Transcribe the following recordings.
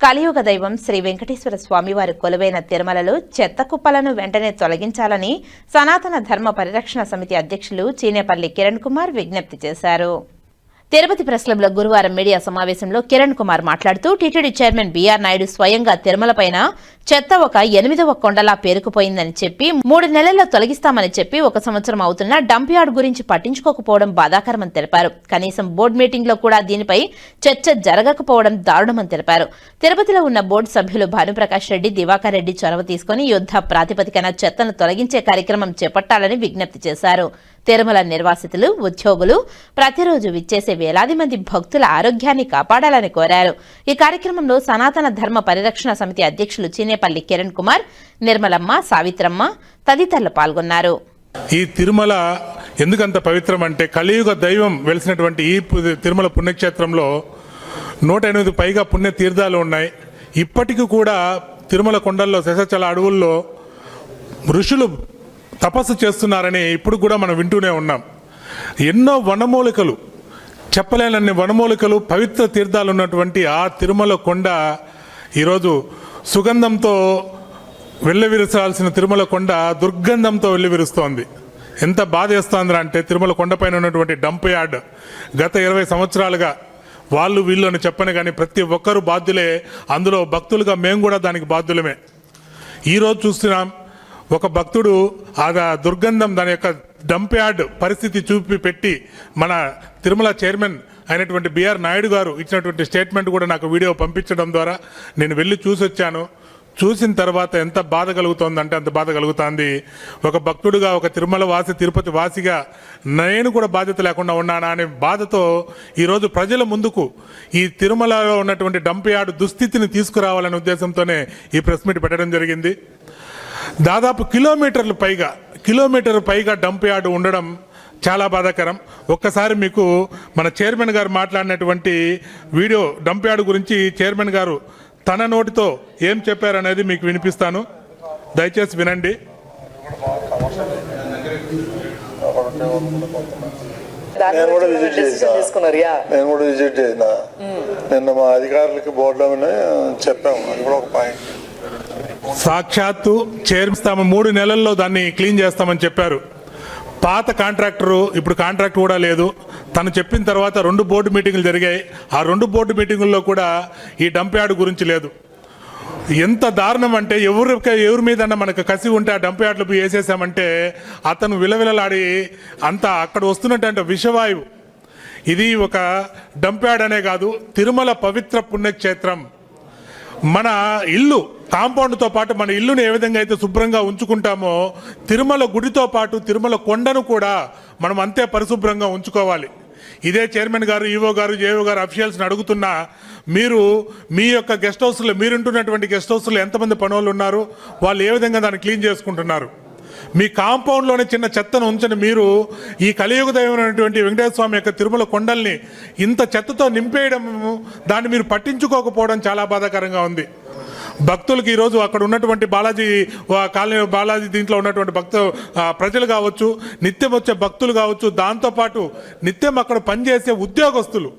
కలియుగ దైవం శ్రీ వెంకటేశ్వర స్వామివారి కొలువైన తిరుమలలో చెత్త కుప్పలను వెంటనే తొలగించాలని సనాతన ధర్మ పరిరక్షణ సమితి అధ్యక్షులు చీనేపల్లి కిరణ్ కుమార్ విజ్ఞప్తి చేశారు. తిరుపతి ప్రెస్ క్లబ్లో గురువారం మీడియా సమావేశంలో కిరణ్ కుమార్ మాట్లాడుతూ టీటీడీ చైర్మన్ బీఆర్ నాయుడు స్వయంగా తిరుమలపైన చెత్త ఒక ఎనిమిదవ కొండలా పేరుకుపోయిందని చెప్పి మూడు నెలల్లో తొలగిస్తామని చెప్పి ఒక సంవత్సరం అవుతున్నా డంప్ యార్డ్ గురించి పట్టించుకోకపోవడం బాధాకరమని తెలిపారు. కనీసం బోర్డు మీటింగ్లో కూడా దీనిపై చర్చ జరగకపోవడం దారుణమని తెలిపారు. తిరుపతిలో ఉన్న బోర్డు సభ్యులు భానుప్రకాష్ రెడ్డి దివాకర్ రెడ్డి చొరవ తీసుకుని యుద్ధ ప్రాతిపదికన చెత్తను తొలగించే కార్యక్రమం చేపట్టాలని విజ్ఞప్తి చేశారు. తిరుమల నిర్వాసితులు ఉద్యోగులు ప్రతిరోజు విచ్చేసే వేలాది మంది భక్తుల ఆరోగ్యాన్ని కాపాడాలని కోరారు. ఈ కార్యక్రమంలో సనాతన ధర్మ పరిరక్షణ సమితి అధ్యక్షులు చీనేపల్లి కిరణ్ కుమార్ నిర్మలమ్మ సావిత్రమ్మ తదితరులు పాల్గొన్నారు. ఈ తిరుమల ఎందుకంత పవిత్రం అంటే కలియుగ దైవం వెలిసినటువంటి ఈ పు- తిరుమల పుణ్యక్షేత్రంలో నూట ఎనిమిది పైగా పుణ్య తీర్థాలు ఉన్నాయి. ఇప్పటికీ కూడా తిరుమల కొండల్లో శశచల అడవుల్లో ఋషులు తపస్సు చేస్తున్నారని ఇప్పుడు కూడా మనం వింటూనే ఉన్నాం. ఎన్నో వనమూలికలు చెప్పలేనన్ని వనమూలికలు పవిత్ర తీర్థాలు ఉన్నటువంటి ఆ తిరుమల కొండ ఈరోజు సుగంధంతో వెళ్ళవిరచాల్సిన తిరుమల కొండ దుర్గంధంతో వెళ్ళివిరుస్తోంది ఎంత బాధ బాధేస్తోందిరా అంటే తిరుమల కొండపైన ఉన్నటువంటి డంప్ యార్డ్ గత ఇరవై సంవత్సరాలుగా వాళ్ళు వీళ్ళు అని చెప్పను కానీ ప్రతి ఒక్కరు బాధ్యులే. అందులో భక్తులుగా మేము కూడా దానికి బాధ్యులమే. ఈరోజు చూస్తున్నాం ఒక భక్తుడు ఆ దుర్గంధం దాని యొక్క డంప్ యార్డ్ పరిస్థితి చూపి పెట్టి మన తిరుమల చైర్మన్ అయినటువంటి బిఆర్ నాయుడు గారు ఇచ్చినటువంటి స్టేట్మెంట్ కూడా నాకు వీడియో పంపించడం ద్వారా నేను వెళ్ళి చూసి వచ్చాను. చూసిన తర్వాత ఎంత బాధ కలుగుతోందంటే అంత బాధ కలుగుతోంది. ఒక భక్తుడుగా ఒక తిరుమల వాసి తిరుపతి వాసిగా నేను కూడా బాధ్యత లేకుండా ఉన్నానా అనే బాధతో ఈరోజు ప్రజల ముందుకు ఈ తిరుమలలో ఉన్నటువంటి డంప్ యార్డ్ దుస్థితిని తీసుకురావాలనే ఉద్దేశంతోనే ఈ ప్రెస్ మీట్ పెట్టడం జరిగింది. దాదాపు కిలోమీటర్లు పైగా కిలోమీటర్ పైగా డంప్ యార్డ్ ఉండడం చాలా బాధాకరం. ఒక్కసారి మీకు మన చైర్మన్ గారు మాట్లాడినటువంటి వీడియో డంప్ యార్డ్ గురించి చైర్మన్ గారు తన నోటితో ఏం చెప్పారనేది మీకు వినిపిస్తాను. దయచేసి వినండి. నేను కూడా విజిట్ నేను కూడా విజిట్ చేసిన. నిన్న మా అధికారులకి బోర్డులోనే చెప్పాము. అది కూడా ఒక పాయింట్ సాక్షాత్తు చేర్స్తాము మూడు నెలల్లో దాన్ని క్లీన్ చేస్తామని చెప్పారు. పాత కాంట్రాక్టరు ఇప్పుడు కాంట్రాక్ట్ కూడా లేదు. తను చెప్పిన తర్వాత రెండు బోర్డు మీటింగులు జరిగాయి. ఆ రెండు బోర్డు మీటింగుల్లో కూడా ఈ డంప్ యార్డ్ గురించి లేదు. ఎంత దారుణం అంటే ఎవరి ఎవరి మీద మనకు కసి ఉంటే ఆ డంప్ యార్డ్లు పోయి వేసేసామంటే అతను విలవిలలాడి అంత అక్కడ వస్తున్నటువంటి విషవాయువు. ఇది ఒక డంప్ యార్డ్ అనే కాదు తిరుమల పవిత్ర పుణ్యక్షేత్రం. మన ఇల్లు కాంపౌండ్తో పాటు మన ఇల్లుని ఏ విధంగా అయితే శుభ్రంగా ఉంచుకుంటామో తిరుమల గుడితో పాటు తిరుమల కొండను కూడా మనం అంతే పరిశుభ్రంగా ఉంచుకోవాలి. ఇదే చైర్మన్ గారు ఈవో గారు జేఓ గారు అఫీషియల్స్ని అడుగుతున్నా మీరు మీ యొక్క గెస్ట్ హౌస్లో మీరుంటున్నటువంటి గెస్ట్ హౌస్లో ఎంతమంది పనులు ఉన్నారు వాళ్ళు ఏ విధంగా దాన్ని క్లీన్ చేసుకుంటున్నారు? మీ కాంపౌండ్లోనే చిన్న చెత్తను ఉంచని మీరు ఈ కలియుగ దైవమైనటువంటి వెంకటేశ్వర స్వామి యొక్క తిరుమల కొండల్ని ఇంత చెత్తతో నింపేయడం దాన్ని మీరు పట్టించుకోకపోవడం చాలా బాధాకరంగా ఉంది. భక్తులకి ఈరోజు అక్కడ ఉన్నటువంటి బాలాజీ కాలనీ బాలాజీ దీంట్లో ఉన్నటువంటి భక్త ప్రజలు కావచ్చు నిత్యం వచ్చే భక్తులు కావచ్చు దాంతోపాటు నిత్యం అక్కడ పనిచేసే ఉద్యోగస్తులు.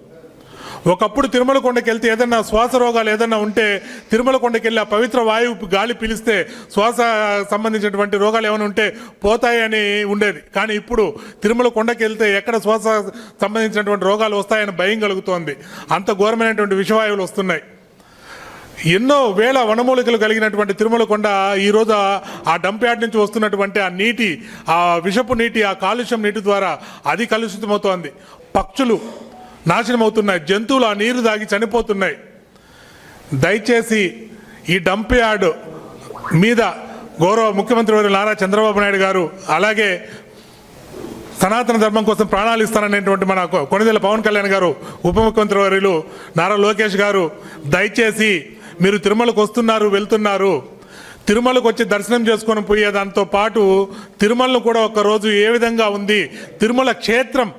ఒకప్పుడు తిరుమల కొండకి వెళ్తే ఏదన్నా శ్వాస రోగాలు ఏదన్నా ఉంటే తిరుమల కొండకి వెళ్ళి ఆ పవిత్ర వాయువు గాలి పీలిస్తే శ్వాస సంబంధించినటువంటి రోగాలు ఏమైనా ఉంటే పోతాయని ఉండేది. కానీ ఇప్పుడు తిరుమల కొండకి వెళ్తే ఎక్కడ శ్వాస సంబంధించినటువంటి రోగాలు వస్తాయని భయం కలుగుతోంది. అంత ఘోరమైనటువంటి విషవాయువులు వస్తున్నాయి. ఎన్నో వేల వనమూలికలు కలిగినటువంటి తిరుమల కొండ ఈరోజు ఆ డంప్ యార్డ్ నుంచి వస్తున్నటువంటి ఆ నీటి ఆ విషపు నీటి ఆ కాలుష్యం నీటి ద్వారా అది కలుషితమవుతోంది పక్షులు నాశనం అవుతున్నాయి జంతువులు ఆ నీరు తాగి చనిపోతున్నాయి. దయచేసి ఈ డంప్ యార్డ్ మీద గౌరవ ముఖ్యమంత్రి వారు నారా చంద్రబాబు నాయుడు గారు అలాగే సనాతన ధర్మం కోసం ప్రాణాలు ఇస్తాననేటువంటి మన కొనిదెల పవన్ కళ్యాణ్ గారు ఉప ముఖ్యమంత్రి వర్యులు నారా లోకేష్ గారు దయచేసి మీరు తిరుమలకు వస్తున్నారు వెళ్తున్నారు. తిరుమలకు వచ్చి దర్శనం చేసుకొని పోయే దాంతో పాటు తిరుమలను కూడా ఒకరోజు ఏ విధంగా ఉంది? తిరుమల క్షేత్రం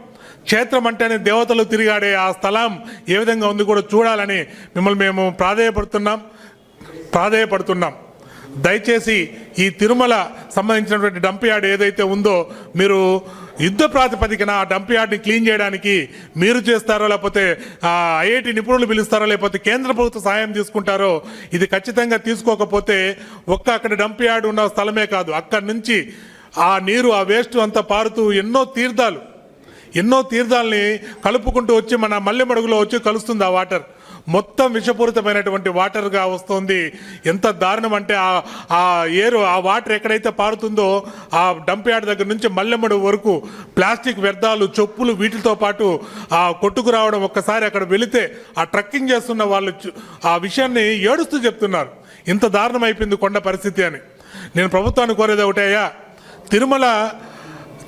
క్షేత్రం అంటేనే దేవతలు తిరిగాడే ఆ స్థలం. ఏ విధంగా ఉంది కూడా చూడాలని మిమ్మల్ని మేము ప్రాధేయపడుతున్నాం. ప్రాధేయపడుతున్నాం. దయచేసి ఈ తిరుమల సంబంధించినటువంటి డంప్ యార్డ్ ఏదైతే ఉందో మీరు యుద్ధ ప్రాతిపదికన ఆ డంప్ యార్డ్ని క్లీన్ చేయడానికి మీరు చేస్తారో లేకపోతే ఐఐటి నిపుణులు పిలుస్తారో లేకపోతే కేంద్ర ప్రభుత్వ సహాయం తీసుకుంటారో ఇది ఖచ్చితంగా తీసుకోకపోతే ఒక్క అక్కడ డంప్ యార్డ్ ఉన్న స్థలమే కాదు. అక్కడి నుంచి ఆ నీరు ఆ వేస్ట్ అంతా పారుతూ ఎన్నో తీర్థాలు ఎన్నో తీర్థాలని కలుపుకుంటూ వచ్చి మన మల్లెమడుగులో వచ్చి కలుస్తుంది ఆ వాటర్. మొత్తం విషపూరితమైనటువంటి వాటర్గా వస్తుంది. ఎంత దారుణం అంటే ఆ ఆ ఏరు ఆ వాటర్ ఎక్కడైతే పారుతుందో ఆ డంప్ యార్డ్ దగ్గర నుంచి మల్లెమడుగు వరకు ప్లాస్టిక్ వ్యర్థాలు చెప్పులు వీటితో పాటు ఆ కొట్టుకు రావడం ఒక్కసారి అక్కడ వెళితే ఆ ట్రక్కింగ్ చేస్తున్న వాళ్ళు ఆ విషయాన్ని ఏడుస్తూ చెప్తున్నారు. ఇంత దారుణం అయిపోయింది కొండ పరిస్థితి అని. నేను ప్రభుత్వాన్ని కోరేది ఒకటే అయ్యా. తిరుమల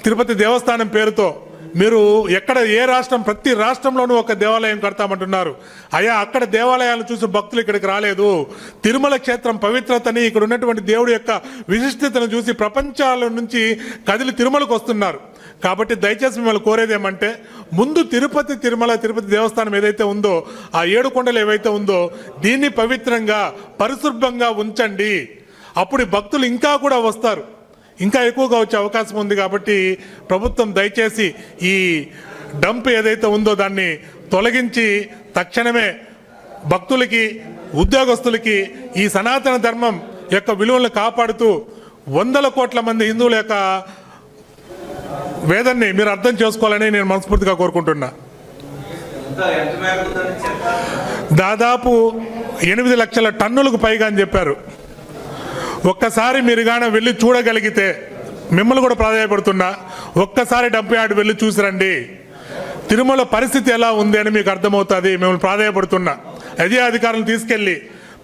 తిరుపతి దేవస్థానం పేరుతో మీరు ఎక్కడ ఏ రాష్ట్రం ప్రతి రాష్ట్రంలోనూ ఒక దేవాలయం కడతామంటున్నారు. అయ్యా అక్కడ దేవాలయాలు చూసి భక్తులు ఇక్కడికి రాలేదు. తిరుమల క్షేత్రం పవిత్రతని ఇక్కడ ఉన్నటువంటి దేవుడి యొక్క విశిష్టతను చూసి ప్రపంచాల నుంచి కదిలి తిరుమలకు వస్తున్నారు. కాబట్టి దయచేసి మిమ్మల్ని కోరేది ఏమంటే ముందు తిరుపతి తిరుమల తిరుపతి దేవస్థానం ఏదైతే ఉందో ఆ ఏడు కొండలు ఏవైతే ఉందో దీన్ని పవిత్రంగా పరిశుభ్రంగా ఉంచండి. అప్పుడు భక్తులు ఇంకా కూడా వస్తారు. ఇంకా ఎక్కువగా వచ్చే అవకాశం ఉంది కాబట్టి ప్రభుత్వం దయచేసి ఈ డంప్ ఏదైతే ఉందో దాన్ని తొలగించి తక్షణమే భక్తులకి ఉద్యోగస్తులకి ఈ సనాతన ధర్మం యొక్క విలువలను కాపాడుతూ వందల కోట్ల మంది హిందువుల యొక్క వేదన్ని మీరు అర్థం చేసుకోవాలని నేను మనస్ఫూర్తిగా కోరుకుంటున్నా. దాదాపు ఎనిమిది లక్షల టన్నులకు పైగా అని చెప్పారు. ఒక్కసారి మీరు గాన వెళ్ళి చూడగలిగితే మిమ్మల్ని కూడా ప్రాధాయపడుతున్నా. ఒక్కసారి డంప్ యార్డ్ వెళ్ళి చూసిరండి తిరుమల పరిస్థితి ఎలా ఉంది అని మీకు అర్థమవుతుంది. మిమ్మల్ని ప్రాధాయపడుతున్నా. అదే అధికారులు తీసుకెళ్ళి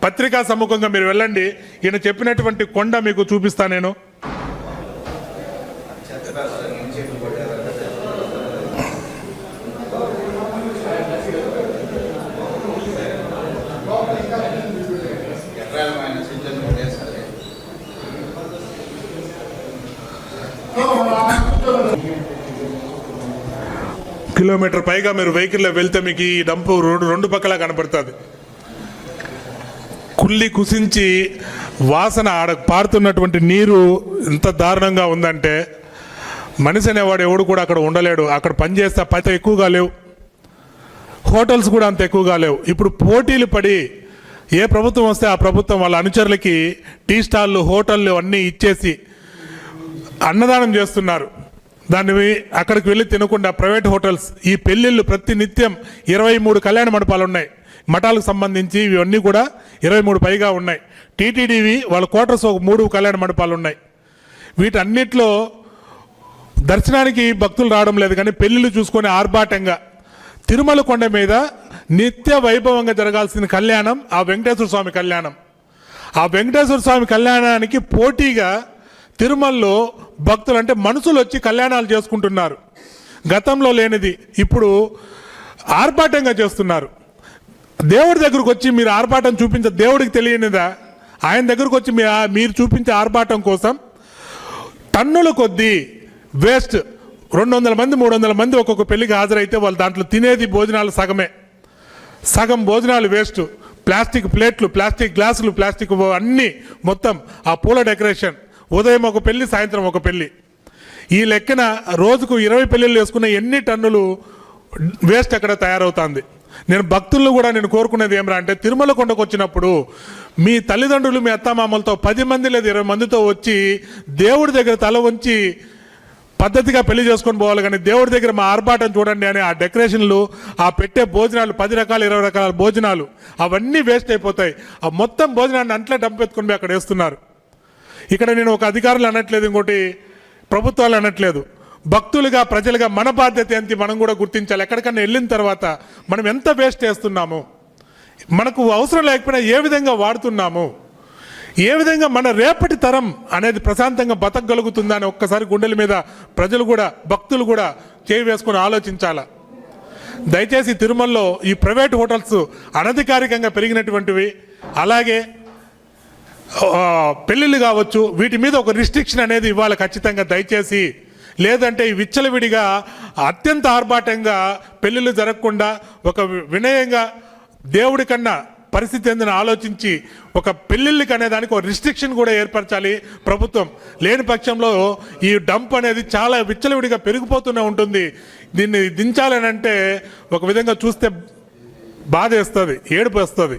పత్రికా సముఖంగా మీరు వెళ్ళండి. ఈయన చెప్పినటువంటి కొండ మీకు చూపిస్తా నేను. కిలోమీటర్ పైగా మీరు వెహికల్లో వెళ్తే మీకు ఈ డంపు రోడ్డు రెండు పక్కల కనపడుతుంది. కుళ్ళి కుసించి వాసన ఆడ పారుతున్నటువంటి నీరు ఎంత దారుణంగా ఉందంటే మనిషి అనేవాడు ఎవడు కూడా అక్కడ ఉండలేడు. అక్కడ పనిచేస్తే పైత ఎక్కువగా లేవు. హోటల్స్ కూడా అంత ఎక్కువగా లేవు. ఇప్పుడు పోటీలు పడి ఏ ప్రభుత్వం వస్తే ఆ ప్రభుత్వం వాళ్ళ అనుచరులకి టీ స్టాళ్ళు హోటళ్ళు అన్నీ ఇచ్చేసి అన్నదానం చేస్తున్నారు. దాన్ని అక్కడికి వెళ్ళి తినకుండా ప్రైవేట్ హోటల్స్ ఈ పెళ్ళిళ్ళు ప్రతి నిత్యం ఇరవై మూడు కళ్యాణ మండపాలు ఉన్నాయి. మఠాలకు సంబంధించి ఇవన్నీ కూడా ఇరవై మూడు పైగా ఉన్నాయి. టీటీడీవి వాళ్ళ క్వార్టర్స్ ఒక మూడు కళ్యాణ మండపాలు ఉన్నాయి. వీటన్నిటిలో దర్శనానికి భక్తులు రావడం లేదు కానీ పెళ్ళిళ్ళు చూసుకొని ఆర్భాటంగా తిరుమల కొండ మీద నిత్య వైభవంగా జరగాల్సిన కళ్యాణం ఆ వెంకటేశ్వర స్వామి కళ్యాణం. ఆ వెంకటేశ్వర స్వామి కళ్యాణానికి పోటీగా తిరుమలలో భక్తులు అంటే మనుషులు వచ్చి కళ్యాణాలు చేసుకుంటున్నారు. గతంలో లేనిది ఇప్పుడు ఆర్భాటంగా చేస్తున్నారు. దేవుడి దగ్గరకు వచ్చి మీరు ఆర్భాటం చూపించ దేవుడికి తెలియనిదా? ఆయన దగ్గరకు వచ్చి మీ మీరు చూపించే ఆర్భాటం కోసం టన్నుల కొద్దీ వేస్ట్. రెండు వందల మంది మూడు వందల మంది ఒక్కొక్క పెళ్ళికి హాజరైతే వాళ్ళు దాంట్లో తినేది భోజనాలు సగమే. సగం భోజనాలు వేస్ట్. ప్లాస్టిక్ ప్లేట్లు ప్లాస్టిక్ గ్లాసులు ప్లాస్టిక్ అన్నీ మొత్తం ఆ పూల డెకరేషన్. ఉదయం ఒక పెళ్ళి సాయంత్రం ఒక పెళ్ళి. ఈ లెక్కన రోజుకు ఇరవై పెళ్ళిళ్ళు వేసుకున్న ఎన్ని టన్నులు వేస్ట్ అక్కడ తయారవుతుంది. నేను భక్తులను కూడా నేను కోరుకునేది ఏమరా అంటే తిరుమల కొండకు వచ్చినప్పుడు మీ తల్లిదండ్రులు మీ అత్తమామలతో పది మంది లేదా ఇరవై మందితో వచ్చి దేవుడి దగ్గర తల ఉంచి పద్ధతిగా పెళ్ళి చేసుకొని పోవాలి కానీ దేవుడి దగ్గర మా ఆర్భాటం చూడండి అని ఆ డెకరేషన్లు ఆ పెట్టే భోజనాలు పది రకాల ఇరవై రకాల భోజనాలు అవన్నీ వేస్ట్ అయిపోతాయి. ఆ మొత్తం భోజనాన్ని అంట్లా డంపెత్తుకొని అక్కడ వేస్తున్నారు. ఇక్కడ నేను ఒక అధికారులు అనట్లేదు ఇంకోటి ప్రభుత్వాలు అనట్లేదు. భక్తులుగా ప్రజలుగా మన బాధ్యత ఏంటి మనం కూడా గుర్తించాలి. ఎక్కడికన్నా వెళ్ళిన తర్వాత మనం ఎంత వేస్ట్ చేస్తున్నాము? మనకు అవసరం లేకపోయినా ఏ విధంగా వాడుతున్నాము? ఏ విధంగా మన రేపటి తరం అనేది ప్రశాంతంగా బతకగలుగుతుందా అని ఒక్కసారి గుండెల మీద ప్రజలు కూడా భక్తులు కూడా చేయి వేసుకొని ఆలోచించాలా? దయచేసి తిరుమలలో ఈ ప్రైవేట్ హోటల్స్ అనధికారికంగా పెరిగినటువంటివి అలాగే పెళ్ళిళ్ళు కావచ్చు వీటి మీద ఒక రిస్ట్రిక్షన్ అనేది ఇవ్వాలి ఖచ్చితంగా దయచేసి లేదంటే ఈ విచ్చలవిడిగా అత్యంత ఆర్భాటంగా పెళ్ళిళ్ళు జరగకుండా ఒక వినయంగా దేవుడి కన్నా పరిస్థితి ఏందని ఆలోచించి ఒక పెళ్ళిళ్ళకి అనేదానికి ఒక రిస్ట్రిక్షన్ కూడా ఏర్పరచాలి ప్రభుత్వం. లేని పక్షంలో ఈ డంప్ అనేది చాలా విచ్చలవిడిగా పెరిగిపోతూనే ఉంటుంది. దీన్ని దించాలని అంటే ఒక విధంగా చూస్తే బాధ వేస్తుంది ఏడుపు వస్తుంది.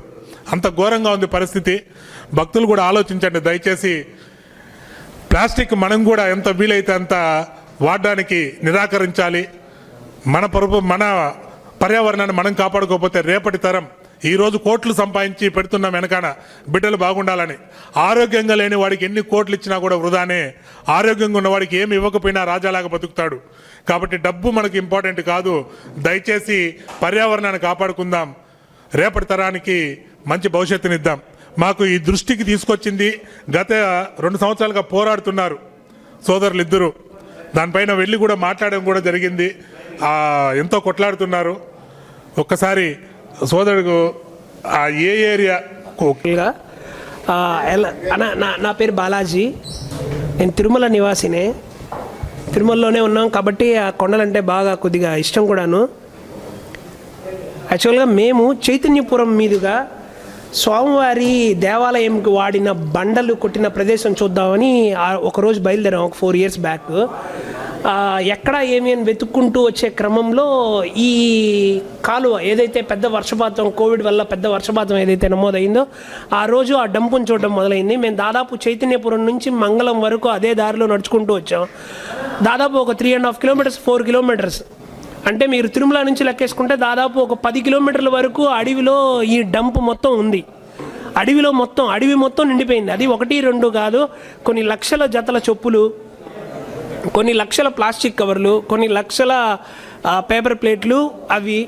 అంత ఘోరంగా ఉంది పరిస్థితి. భక్తులు కూడా ఆలోచించండి దయచేసి ప్లాస్టిక్ మనం కూడా ఎంత వీలైతే అంత వాడడానికి నిరాకరించాలి. మన పరుపు మన పర్యావరణాన్ని మనం కాపాడుకోకపోతే రేపటి తరం ఈరోజు కోట్లు సంపాదించి పెడుతున్నాం వెనకాన బిడ్డలు బాగుండాలని. ఆరోగ్యంగా లేని వాడికి ఎన్ని కోట్లు ఇచ్చినా కూడా వృధానే. ఆరోగ్యంగా ఉన్నవాడికి ఏమి ఇవ్వకపోయినా రాజాలాగా బతుకుతాడు. కాబట్టి డబ్బు మనకు ఇంపార్టెంట్ కాదు. దయచేసి పర్యావరణాన్ని కాపాడుకుందాం. రేపటి తరానికి మంచి భవిష్యత్తునిద్దాం. మాకు ఈ దృష్టికి తీసుకొచ్చింది గత రెండు సంవత్సరాలుగా పోరాడుతున్నారు సోదరులు ఇద్దరు దానిపైన వెళ్ళి కూడా మాట్లాడడం కూడా జరిగింది. ఎంతో కొట్లాడుతున్నారు. ఒక్కసారి సోదరుడు ఏ ఏరియా నా నా పేరు బాలాజీ. నేను తిరుమల నివాసినే. తిరుమలలోనే ఉన్నాం కాబట్టి ఆ కొండలంటే బాగా కొద్దిగా ఇష్టం కూడాను. యాక్చువల్గా మేము చైతన్యపురం మీదుగా స్వామివారి దేవాలయంకి వాడిన బండలు కొట్టిన ప్రదేశం చూద్దామని ఒకరోజు బయలుదేరాం ఒక ఫోర్ ఇయర్స్ బ్యాక్ ఎక్కడ ఏమి అని వెతుక్కుంటూ వచ్చే క్రమంలో ఈ కాలువ ఏదైతే పెద్ద వర్షపాతం కోవిడ్ వల్ల పెద్ద వర్షపాతం ఏదైతే నమోదైందో ఆ రోజు ఆ డంపును చూడడం మొదలైంది. మేము దాదాపు చైతన్యపురం నుంచి మంగళం వరకు అదే దారిలో నడుచుకుంటూ వచ్చాం. దాదాపు ఒక three and half kilometres four kilometres అంటే మీరు తిరుమల నుంచి లెక్కేసుకుంటే దాదాపు ఒక పది కిలోమీటర్ల వరకు అడవిలో ఈ డంప్ మొత్తం ఉంది. అడవిలో మొత్తం అడవి మొత్తం నిండిపోయింది. అది ఒకటి రెండు కాదు కొన్ని లక్షల జతల చెప్పులు కొన్ని లక్షల ప్లాస్టిక్ కవర్లు కొన్ని లక్షల పేపర్ ప్లేట్లు అవి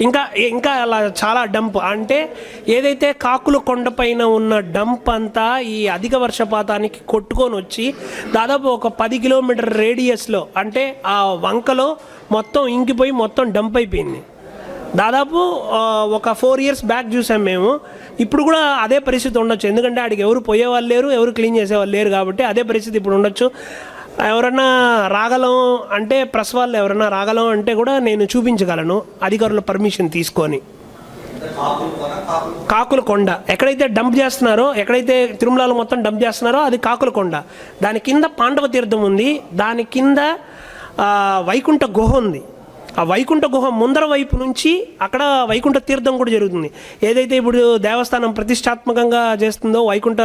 ఇంకా ఇంకా అలా చాలా డంప్. అంటే ఏదైతే కాకుల కొండపైన ఉన్న డంప్ అంతా ఈ అధిక వర్షపాతానికి కొట్టుకొని వచ్చి దాదాపు ఒక పది కిలోమీటర్ రేడియస్లో అంటే ఆ వంకలో మొత్తం ఇంకిపోయి మొత్తం డంప్ అయిపోయింది. దాదాపు ఒక ఫోర్ ఇయర్స్ బ్యాక్ చూసాం మేము. ఇప్పుడు కూడా అదే పరిస్థితి ఉండొచ్చు. ఎందుకంటే ఆడికి ఎవరు పోయేవాళ్ళు లేరు ఎవరు క్లీన్ చేసేవాళ్ళు లేరు కాబట్టి అదే పరిస్థితి ఇప్పుడు ఉండొచ్చు. ఎవరన్నా రాగలం అంటే ప్రెస్ వాళ్ళు ఎవరన్నా రాగలం అంటే కూడా నేను చూపించగలను. అధికారుల పర్మిషన్ తీసుకొని. కాకుల కొండ. ఎక్కడైతే డంప్ చేస్తున్నారో ఎక్కడైతే తిరుమలలో మొత్తం డంప్ చేస్తున్నారో అది కాకుల కొండ. దాని కింద పాండవ తీర్థం ఉంది. దాని కింద వైకుంఠ గుహ ఉంది. ఆ వైకుంఠ గుహ ముందర వైపు నుంచి అక్కడ వైకుంఠ తీర్థం కూడా జరుగుతుంది. ఏదైతే ఇప్పుడు దేవస్థానం ప్రతిష్టాత్మకంగా చేస్తుందో వైకుంఠ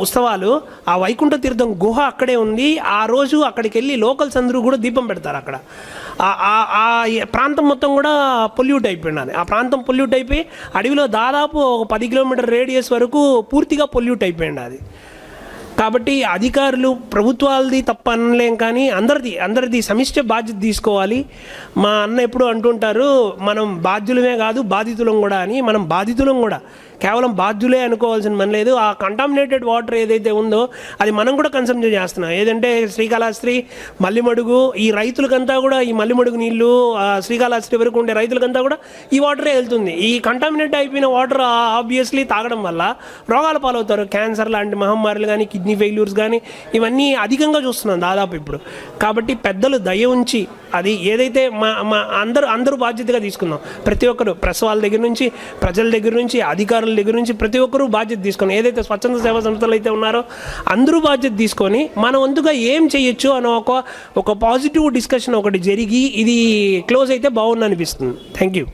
ఉత్సవాలు ఆ వైకుంఠ తీర్థం గుహ అక్కడే ఉంది. ఆ రోజు అక్కడికి వెళ్ళి లోకల్స్ అందరూ కూడా దీపం పెడతారు అక్కడ. ఆ- ప్రాంతం మొత్తం కూడా పొల్యూట్ అయిపోయినది ఆ ప్రాంతం పొల్యూట్ అయిపోయి అడవిలో దాదాపు ఒక పది కిలోమీటర్ రేడియస్ వరకు పూర్తిగా పొల్యూట్ అయిపోయింది అది. కాబట్టి అధికారులు ప్రభుత్వాలది తప్ప అనలేం కానీ అందరిది అందరిది సమిష్ట బాధ్యత తీసుకోవాలి. మా అన్న ఎప్పుడు అంటుంటారు మనం బాధ్యులమే కాదు బాధితులం కూడా అని మనం బాధితులం కూడా. కేవలం బాధ్యులే అనుకోవాల్సిన పని లేదు. ఆ కంటామినేటెడ్ వాటర్ ఏదైతే ఉందో అది మనం కూడా కన్సమ్ చేస్తున్నాం. ఏదంటే శ్రీకాళహస్త్రి మల్లిమడుగు ఈ రైతులకంతా కూడా ఈ మల్లిమడుగు నీళ్ళు శ్రీకాళహస్త్రి వరకు ఉండే రైతులకంతా కూడా ఈ వాటరే వెళ్తుంది. ఈ కంటామినేట్ అయిపోయిన వాటర్ ఆబ్వియస్లీ తాగడం వల్ల రోగాల పాలవుతారు. క్యాన్సర్ లాంటి మహమ్మారులు కానీ కిడ్నీ ఫెయిల్యూర్స్ కానీ ఇవన్నీ అధికంగా చూస్తున్నాం దాదాపు ఇప్పుడు. కాబట్టి పెద్దలు దయ ఉంచి అది ఏదైతే మా మా అందరూ అందరూ బాధ్యతగా తీసుకుందాం ప్రతి ఒక్కరు ప్రసవాల దగ్గర నుంచి ప్రజల దగ్గర నుంచి అధికారుల దగ్గర నుంచి ప్రతి ఒక్కరూ బాధ్యత తీసుకొని ఏదైతే స్వచ్ఛంద సేవా సంస్థలు అయితే ఉన్నారో అందరూ బాధ్యత తీసుకొని మన వంతుగా ఏం చేయొచ్చు అని ఒక ఒక పాజిటివ్ డిస్కషన్ ఒకటి జరిగి ఇది క్లోజ్ అయితే బాగుంది అనిపిస్తుంది. Thank you